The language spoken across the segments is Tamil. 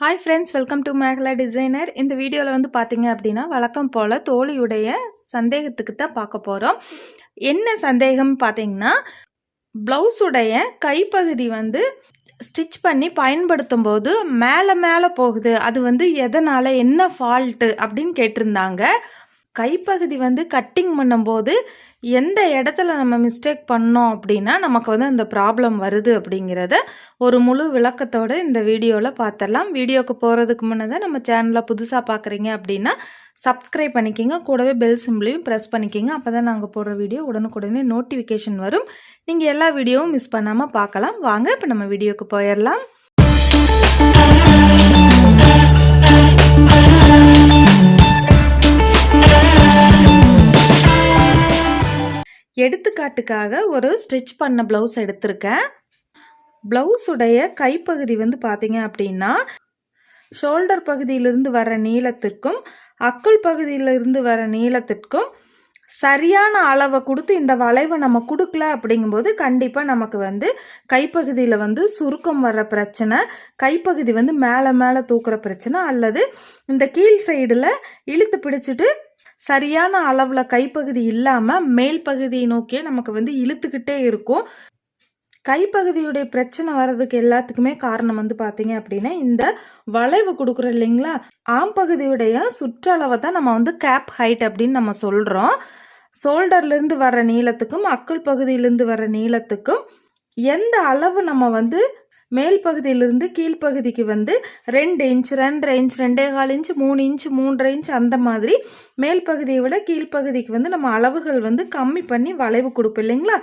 Hi friends welcome to Mekala designer இந்த வீடியோவில் வந்து பார்த்தீங்க அப்படின்னா வழக்கம் போல் தோழியுடைய சந்தேகத்துக்கு தான் பார்க்க போகிறோம் என்ன சந்தேகம் பார்த்தீங்கன்னா ப்ளவுஸுடைய கைப்பகுதி வந்து ஸ்டிச் பண்ணி பயன்படுத்தும் போது மேலே மேலே போகுது. அது வந்து எதனால் என்ன ஃபால்ட்டு அப்படின்னு கேட்டிருந்தாங்க. கைப்பகுதி வந்து கட்டிங் பண்ணும்போது எந்த இடத்துல நம்ம மிஸ்டேக் பண்ணோம் அப்படின்னா நமக்கு வந்து அந்த ப்ராப்ளம் வருது அப்படிங்கிறத ஒரு முழு விளக்கத்தோட இந்த வீடியோவில் பார்த்துடலாம். வீடியோக்கு போகிறதுக்கு முன்னே நம்ம சேனலை புதுசாக பார்க்குறீங்க அப்படின்னா சப்ஸ்கிரைப் பண்ணிக்கிங்க. கூடவே பெல் சிம்பிளையும் ப்ரெஸ் பண்ணிக்கிங்க. அப்போ தான் நாங்கள் போடுற வீடியோ உடனுக்குடனே நோட்டிஃபிகேஷன் வரும். நீங்கள் எல்லா வீடியோவும் மிஸ் பண்ணாமல் பார்க்கலாம். வாங்க இப்போ நம்ம வீடியோவுக்கு போயிடலாம். எடுத்துக்காட்டுக்காக ஒரு ஸ்டிச் பண்ண ப்ளவுஸ் எடுத்திருக்கேன். ப்ளவுஸுடைய கைப்பகுதி வந்து பார்த்தீங்க அப்படின்னா ஷோல்டர் பகுதியிலிருந்து வர நீளத்திற்கும் அக்குள் பகுதியிலிருந்து வர நீளத்திற்கும் சரியான அளவை கொடுத்து இந்த வளைவை நம்ம கொடுக்கல அப்படிங்கும்போது கண்டிப்பாக நமக்கு வந்து கைப்பகுதியில் வந்து சுருக்கம் வர்ற பிரச்சனை கைப்பகுதி வந்து மேலே மேலே தூக்குற பிரச்சனை அல்லது இந்த கீழ் சைடில் இழுத்து பிடிச்சிட்டு சரியான அளவில் கைப்பகுதி இல்லாமல் மேல் பகுதியை நோக்கியே நமக்கு வந்து இழுத்துக்கிட்டே இருக்கும். கைப்பகுதியுடைய பிரச்சனை வர்றதுக்கு எல்லாத்துக்குமே காரணம் வந்து பார்த்தீங்க அப்படின்னா இந்த வளைவு கொடுக்குறோம் இல்லைங்களா? ஆம் பகுதியுடைய சுற்றளவை தான் நம்ம வந்து கேப் ஹைட் அப்படின்னு நம்ம சொல்கிறோம் ஷோல்டர்லேருந்து வர நீளத்துக்கும் அக்குள் பகுதியிலேருந்து வர நீளத்துக்கும் எந்த அளவு நம்ம வந்து மேல் பகுதியிலிருந்து கீழ்ப்பகுதிக்கு வந்து ரெண்டு இன்ச் ரெண்டரை இன்ச் ரெண்டே கால் இன்ச் மூணு இன்ச் மூன்றரை இன்ச் அந்த மாதிரி மேல் பகுதியை விட கீழ்ப்பகுதிக்கு வந்து நம்ம அளவுகள் வந்து கம்மி பண்ணி வளைவு கொடுப்போம் இல்லைங்களா?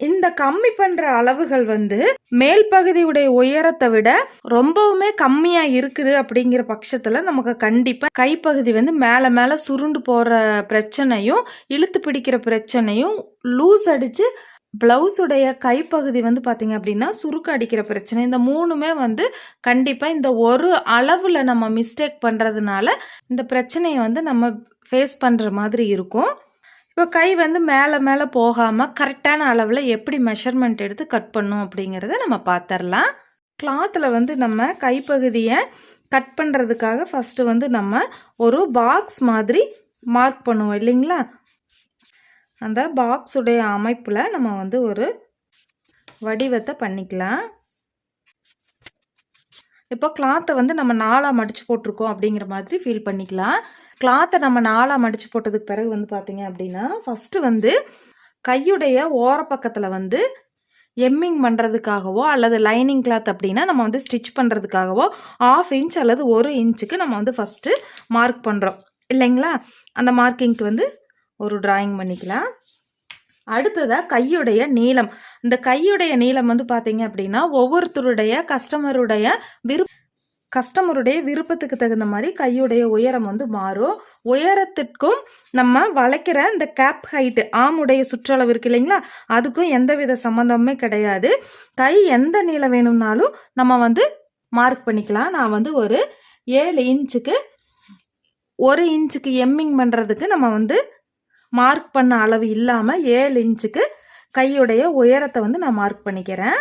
இந்த கம்மி பண்ணுற அளவுகள் வந்து மேல் பகுதியுடைய உயரத்தை விட ரொம்பவுமே கம்மியாக இருக்குது அப்படிங்கிற பட்சத்தில் நமக்கு கண்டிப்பாக கைப்பகுதி வந்து மேலே மேலே சுருண்டு போகிற பிரச்சனையும் இழுத்து பிடிக்கிற பிரச்சனையும் லூஸ் அடித்து ப்ளவுஸுடைய கைப்பகுதி வந்து பார்த்திங்க அப்படின்னா சுருக்கு அடிக்கிற பிரச்சனை. இந்த மூணுமே வந்து கண்டிப்பாக இந்த ஒரு அளவில் நம்ம மிஸ்டேக் பண்ணுறதுனால இந்த பிரச்சனையை வந்து நம்ம ஃபேஸ் பண்ணுற மாதிரி இருக்கும். இப்போ கை வந்து மேலே மேலே போகாமல் கரெக்டான அளவில் எப்படி மெஷர்மெண்ட் எடுத்து கட் பண்ணும் அப்படிங்கிறத நம்ம பார்த்துடலாம் கிளாத்தில் வந்து நம்ம கைப்பகுதியை கட் பண்ணுறதுக்காக ஃபஸ்ட்டு வந்து நம்ம ஒரு பாக்ஸ் மாதிரி மார்க் பண்ணுவோம் இல்லைங்களா? அந்த பாக்ஸுடைய அமைப்பில் நம்ம வந்து ஒரு வடிவத்தை பண்ணிக்கலாம். இப்போ கிளாத்தை வந்து நம்ம நாலாக மடித்து போட்டிருக்கோம் அப்படிங்கிற மாதிரி ஃபீல் பண்ணிக்கலாம். கிளாத்தை நம்ம நாலாக மடித்து போட்டதுக்கு பிறகு வந்து பார்த்தீங்க அப்படின்னா ஃபஸ்ட்டு வந்து கையுடைய ஓரப்பக்கத்தில் வந்து எம்மிங் பண்ணுறதுக்காகவோ அல்லது லைனிங் கிளாத் அப்படின்னா நம்ம வந்து ஸ்டிச் பண்ணுறதுக்காகவோ ஆஃப் இன்ச் அல்லது ஒரு இன்ச்சுக்கு நம்ம வந்து ஃபஸ்ட்டு மார்க் பண்ணுறோம் இல்லைங்களா? அந்த மார்க்கிங்க்கு வந்து ஒரு டிராயிங் பண்ணிக்கலாம். அடுத்ததாக கையுடைய நீளம். இந்த கையுடைய நீளம் வந்து பார்த்தீங்க அப்படின்னா ஒவ்வொருத்தருடைய கஸ்டமருடைய விரு கஸ்டமருடைய விருப்பத்துக்கு தகுந்த மாதிரி கையுடைய உயரம் வந்து மாறும். உயரத்திற்கும் நம்ம வளைக்கிற இந்த கேப் ஹைட்டு ஆமுடைய சுற்றளவு இருக்கு இல்லைங்களா? அதுக்கும் எந்த வித சம்மந்தமுமே கிடையாது. கை எந்த நீளம் வேணும்னாலும் நம்ம வந்து மார்க் பண்ணிக்கலாம். நான் வந்து ஒரு ஏழு இன்ச்சுக்கு ஒரு இன்ச்சுக்கு எம்மிங் பண்ணுறதுக்கு நம்ம வந்து மார்க் பண்ண அளவு இல்லாமல் ஏழு இன்ச்சுக்கு கையுடைய உயரத்தை வந்து நான் மார்க் பண்ணிக்கிறேன்.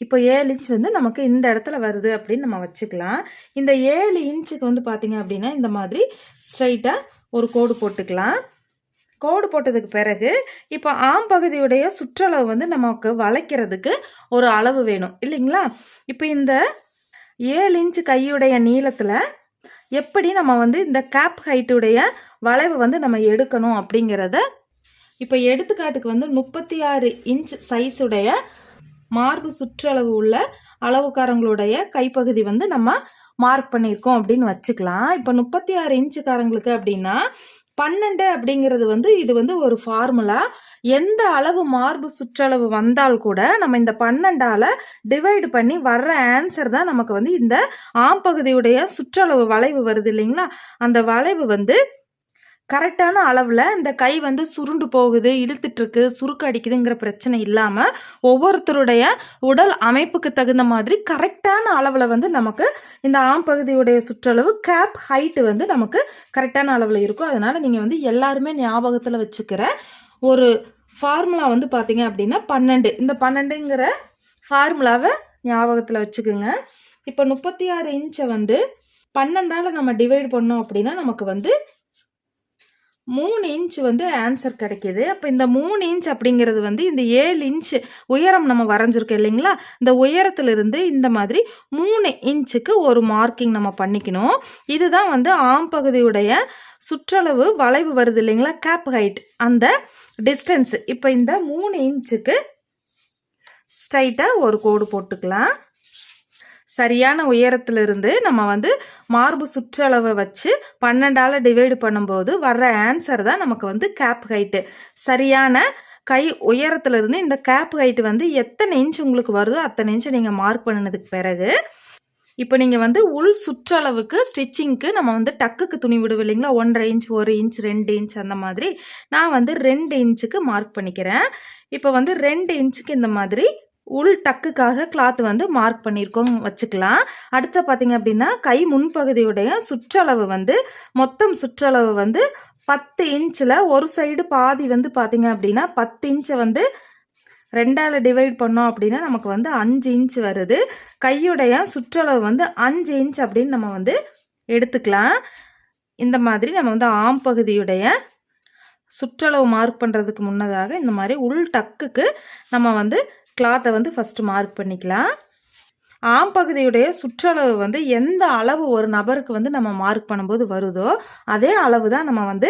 இப்போ ஏழு இன்ச் வந்து நமக்கு இந்த இடத்துல வருது அப்படின்னு நம்ம வச்சுக்கலாம். இந்த ஏழு இன்ச்சுக்கு வந்து பார்த்திங்க அப்படின்னா இந்த மாதிரி ஸ்ட்ரைட்டாக ஒரு கோடு போட்டுக்கலாம். கோடு போட்டதுக்கு பிறகு இப்போ ஆம் பகுதியுடைய சுற்றளவு வந்து நமக்கு வளைக்கிறதுக்கு ஒரு அளவு வேணும். இல்லைங்களா? இப்போ இந்த ஏழு இன்ச்சு கையுடைய நீளத்தில் எப்படி நம்ம வந்து இந்த கேப் ஹைட்டுடைய வளைவை வந்து நம்ம எடுக்கணும் அப்படிங்கிறத இப்போ எடுத்துக்காட்டுக்கு வந்து முப்பத்தி ஆறு இன்ச் சைஸுடைய மார்பு சுற்றளவு உள்ள அளவுக்காரங்களுடைய கைப்பகுதி வந்து நம்ம மார்க் பண்ணியிருக்கோம் அப்படின்னு வச்சுக்கலாம். இப்போ முப்பத்தி ஆறு இன்ச்சுக்காரங்களுக்கு அப்படின்னா பன்னெண்டு அப்படிங்கிறது வந்து இது வந்து ஒரு ஃபார்முலா எந்த அளவு மார்பு சுற்றளவு வந்தால் கூட நம்ம இந்த பன்னெண்டால் டிவைடு பண்ணி வர்ற ஆன்சர் தான் நமக்கு வந்து இந்த ஆம்பகுதியுடைய சுற்றளவு வளைவு வருது இல்லைங்களா? அந்த வளைவு வந்து கரெக்டான அளவில் இந்த கை வந்து சுருண்டு போகுது இழுத்துட்ருக்கு சுருக்கு அடிக்குதுங்கிற பிரச்சனை இல்லாமல் ஒவ்வொருத்தருடைய உடல் அமைப்புக்கு தகுந்த மாதிரி கரெக்டான அளவில் வந்து நமக்கு இந்த ஆம் பகுதியுடைய சுற்றளவு கேப் ஹைட்டு வந்து நமக்கு கரெக்டான அளவில் இருக்கும். அதனால் நீங்கள் வந்து எல்லாருமே ஞாபகத்தில் வச்சுக்கிற ஒரு ஃபார்முலா வந்து பார்த்தீங்க அப்படின்னா பன்னெண்டு. இந்த பன்னெண்டுங்கிற ஃபார்முலாவை ஞாபகத்தில் வச்சுக்கோங்க. இப்போ முப்பத்தி ஆறு இன்ச்சை வந்து பன்னெண்டால் நம்ம டிவைட் பண்ணோம் அப்படின்னா நமக்கு வந்து மூணு இன்ச் வந்து ஆன்சர் கிடைக்கிது. அப்போ இந்த மூணு இன்ச் அப்படிங்கிறது வந்து இந்த ஏழு இன்ச் உயரம் நம்ம வரைஞ்சிருக்கோம் இல்லைங்களா? இந்த உயரத்திலிருந்து இந்த மாதிரி மூணு இன்ச்சுக்கு ஒரு மார்க்கிங் நம்ம பண்ணிக்கணும். இதுதான் வந்து ஆம் பகுதியுடைய சுற்றளவு வளைவு வருது இல்லைங்களா? கேப் ஹைட் அந்த டிஸ்டன்ஸ் இப்போ இந்த மூணு இன்ச்சுக்கு ஸ்ட்ரைட்டாக ஒரு கோடு போட்டுக்கலாம். சரியான உயரத்திலிருந்து நம்ம வந்து மார்பு சுற்றளவை வச்சு பன்னெண்டால் டிவைடு பண்ணும்போது வர்ற ஆன்சர் தான் நமக்கு வந்து கேப் ஹைட்டு சரியான கை உயரத்திலிருந்து இந்த கேப் ஹைட்டு வந்து எத்தனை இன்ச் உங்களுக்கு வருதோ அத்தனை இன்ச்சு நீங்கள் மார்க் பண்ணினதுக்கு பிறகு இப்போ நீங்கள் வந்து உள் சுற்றளவுக்கு ஸ்டிச்சிங்க்கு நம்ம வந்து டக்குக்கு துணி விடுவோம் இல்லைங்களா? ஒன்றரை இன்ச் ஒரு இன்ச் ரெண்டு இன்ச் அந்த மாதிரி. நான் வந்து ரெண்டு இன்ச்சுக்கு மார்க் பண்ணிக்கிறேன். இப்போ வந்து ரெண்டு இன்ச்சுக்கு இந்த மாதிரி உள் டக்குக்காக கிளாத் வந்து மார்க் பண்ணியிருக்கோம் வச்சுக்கலாம். அடுத்து பார்த்தீங்க அப்படின்னா கை முன்பகுதியுடைய சுற்றளவு வந்து மொத்தம் சுற்றளவு வந்து பத்து இன்ச்சில் ஒரு சைடு பாதி வந்து பார்த்தீங்க அப்படின்னா பத்து இன்ச்சை வந்து ரெண்டால் டிவைட் பண்ணோம் அப்படின்னா நமக்கு வந்து அஞ்சு இன்ச் வருது. கையுடைய சுற்றளவு வந்து அஞ்சு இன்ச் அப்படின்னு நம்ம வந்து எடுத்துக்கலாம். இந்த மாதிரி நம்ம வந்து ஆம் பகுதியுடைய சுற்றளவு மார்க் பண்ணுறதுக்கு முன்னதாக இந்த மாதிரி உள் டக்குக்கு நம்ம வந்து கிளாத்தை வந்து ஃபஸ்ட்டு மார்க் பண்ணிக்கலாம். ஆம் பகுதியுடைய சுற்றளவு வந்து எந்த அளவு ஒரு நபருக்கு வந்து நம்ம மார்க் பண்ணும்போது வருதோ அதே அளவு தான் நம்ம வந்து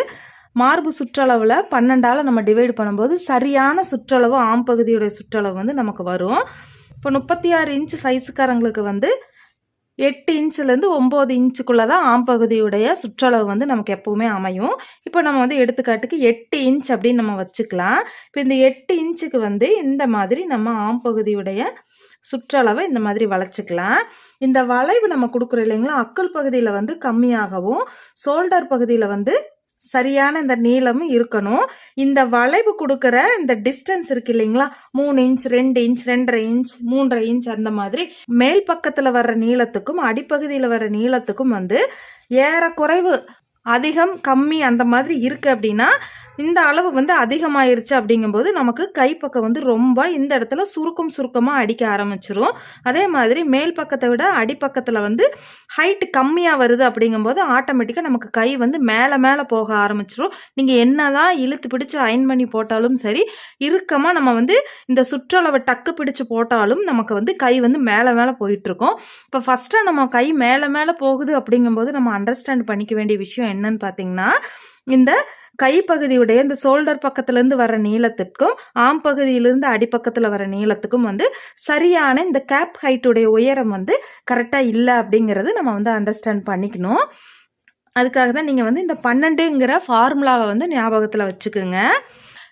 மார்பு சுற்றளவில் பன்னெண்டால் நம்ம டிவைட் பண்ணும்போது சரியான சுற்றளவு ஆம் பகுதியுடைய சுற்றளவு வந்து நமக்கு வரும். இப்போ முப்பத்தி ஆறு இன்ச்சு சைஸுக்காரங்களுக்கு வந்து எட்டு இன்ச்சுலேருந்து ஒம்பது இன்ச்சுக்குள்ளே தான் ஆம் பகுதியுடைய சுற்றளவு வந்து நமக்கு எப்போவுமே அமையும். இப்போ நம்ம வந்து எடுத்துக்காட்டுக்கு எட்டு இன்ச் அப்படின்னு நம்ம வச்சுக்கலாம். இப்போ இந்த எட்டு இன்ச்சுக்கு வந்து இந்த மாதிரி நம்ம ஆம் பகுதியுடைய சுற்றளவை இந்த மாதிரி வளைச்சிக்கலாம் இந்த வளைவு நம்ம கொடுக்குறோம் இல்லைங்களா? அக்கல் பகுதியில் வந்து கம்மியாகவும் ஷோல்டர் பகுதியில் வந்து சரியான இந்த நீளமும் இருக்கணும். இந்த வளைவு கொடுக்குற இந்த டிஸ்டன்ஸ் இருக்கு இல்லைங்களா? மூணு இன்ச் ரெண்டு இன்ச் ரெண்டரை இன்ச் மூன்றரை இன்ச் அந்த மாதிரி மேல் பக்கத்தில் வர்ற நீளத்துக்கும் அடிப்பகுதியில் வர்ற நீளத்துக்கும் வந்து ஏற குறைவு அதிகம் கம்மி அந்த மாதிரி இருக்குது அப்படின்னா இந்த அளவு வந்து அதிகமாயிருச்சு அப்படிங்கும்போது நமக்கு கைப்பக்கம் வந்து ரொம்ப இந்த இடத்துல சுருக்கம் சுருக்கமாக அடிக்க ஆரம்பிச்சிரும். அதே மாதிரி மேல் பக்கத்தை விட அடிப்பக்கத்தில் வந்து ஹைட்டு கம்மியாக வருது அப்படிங்கும்போது ஆட்டோமேட்டிக்காக நமக்கு கை வந்து மேலே மேலே போக ஆரம்பிச்சிரும். நீங்கள் என்ன தான் இழுத்து பிடிச்சி அயன் பண்ணி போட்டாலும் சரி இறுக்கமாக நம்ம வந்து இந்த சுற்றளவை டக்கு பிடிச்சி போட்டாலும் நமக்கு வந்து கை வந்து மேலே மேலே போயிட்டுருக்கோம் இப்போ ஃபஸ்ட்டாக நம்ம கை மேலே மேலே போகுது அப்படிங்கும்போது நம்ம அண்டர்ஸ்டாண்ட் பண்ணிக்க வேண்டிய விஷயம் என்னன்னு பார்த்தீங்கன்னா இந்த கைப்பகுதியுடைய இந்த ஷோல்டர் பக்கத்துலேருந்து வர நீளத்திற்கும் ஆம் பகுதியிலிருந்து அடிப்பக்கத்தில் வர நீளத்துக்கும் வந்து சரியான இந்த கேப் ஹைட்டுடைய உயரம் வந்து கரெக்டாக இல்லை அப்படிங்கிறது நம்ம வந்து அண்டர்ஸ்டாண்ட் பண்ணிக்கணும். அதுக்காக தான் நீங்கள் வந்து இந்த பன்னெண்டுங்கிற ஃபார்முலாவை வந்து ஞாபகத்தில் வச்சுக்கோங்க.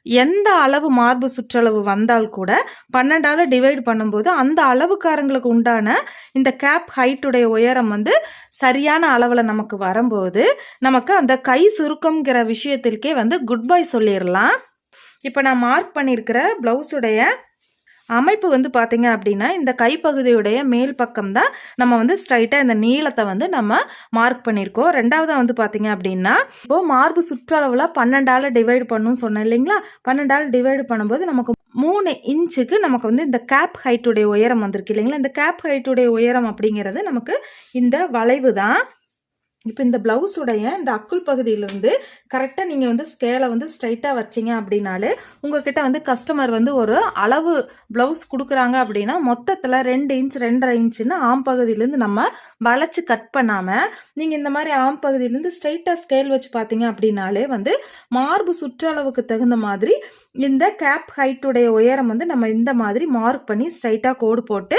எந்த அளவு மார்பு சுற்றளவு வந்தால் கூட பன்னெண்டால் டிவைட் பண்ணும்போது அந்த அளவுக்காரங்களுக்கு உண்டான இந்த கேப் ஹைட்டுடைய உயரம் வந்து சரியான அளவில் நமக்கு வரும்போது நமக்கு அந்த கை சுருக்கம்ங்கிற விஷயத்திற்கே வந்து குட் பை சொல்லிடலாம் இப்போ நான் மார்க் பண்ணியிருக்கிற ப்ளவுஸுடைய அமைப்பு வந்து பார்த்தீங்க அப்படின்னா இந்த கைப்பகுதியுடைய மேல் பக்கம் தான் நம்ம வந்து ஸ்ட்ரைட்டாக இந்த நீளத்தை வந்து நம்ம மார்க் பண்ணியிருக்கோம் ரெண்டாவதாக வந்து பார்த்தீங்க அப்படின்னா இப்போது மார்பு சுற்றளவில் பன்னெண்டால் டிவைட் பண்ணுன்னு சொன்னேன் இல்லைங்களா? பன்னெண்டால் டிவைடு பண்ணும்போது நமக்கு மூணு இன்ச்சுக்கு நமக்கு வந்து இந்த கேப் ஹைட்டுடைய உயரம் வந்திருக்கு இல்லைங்களா? இந்த கேப் ஹைட்டுடைய உயரம் அப்படிங்கிறது நமக்கு இந்த வளைவு தான் இப்போ இந்த ப்ளவுஸுடைய இந்த அக்குள் பகுதியிலேருந்து கரெக்டாக நீங்கள் வந்து ஸ்கேலை வந்து ஸ்ட்ரைட்டாக வச்சிங்க அப்படின்னாலே உங்ககிட்ட வந்து கஸ்டமர் வந்து ஒரு அளவு ப்ளவுஸ் கொடுக்குறாங்க அப்படின்னா மொத்தத்தில் ரெண்டு இன்ச் ரெண்டரை இன்ச்சுன்னு ஆம் பகுதியிலேருந்து நம்ம வளைச்சி கட் பண்ணாமல் நீங்கள் இந்த மாதிரி ஆம் பகுதியிலேருந்து ஸ்ட்ரைட்டாக ஸ்கேல் வச்சு பார்த்தீங்க அப்படின்னாலே வந்து மார்பு சுற்றளவுக்கு தகுந்த மாதிரி இந்த கேப் ஹைட்டுடைய உயரம் வந்து நம்ம இந்த மாதிரி மார்க் பண்ணி ஸ்ட்ரைட்டாக கோடு போட்டு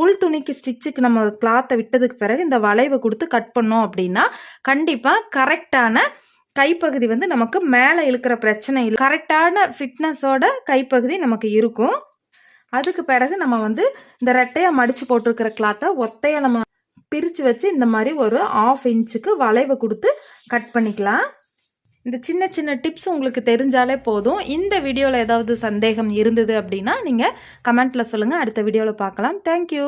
உள் துணிக்கு ஸ்டிச்சுக்கு நம்ம கிளாத்தை விட்டதுக்கு பிறகு இந்த வளைவை கொடுத்து கட் பண்ணோம் அப்படின்னா கண்டிப்பாக கரெக்டான கைப்பகுதி வந்து நமக்கு மேலே இழுக்கிற பிரச்சனை இல்லை. கரெக்டான ஃபிட்னஸோட கைப்பகுதி நமக்கு இருக்கும். அதுக்கு பிறகு நம்ம வந்து இந்த ரெட்டையாக மடித்து போட்டிருக்கிற கிளாத்தை ஒத்தையாக நம்ம பிரித்து வச்சு இந்த மாதிரி ஒரு ஆஃப் இன்ச்சுக்கு வளைவை கொடுத்து கட் பண்ணிக்கலாம். இந்த சின்ன சின்ன டிப்ஸ் உங்களுக்கு தெரிஞ்சாலே போதும். இந்த வீடியோவில் ஏதாவது சந்தேகம் இருந்தது அப்படின்னா நீங்கள் கமெண்ட்டில் சொல்லுங்கள் அடுத்த வீடியோவில் பார்க்கலாம். தேங்க்யூ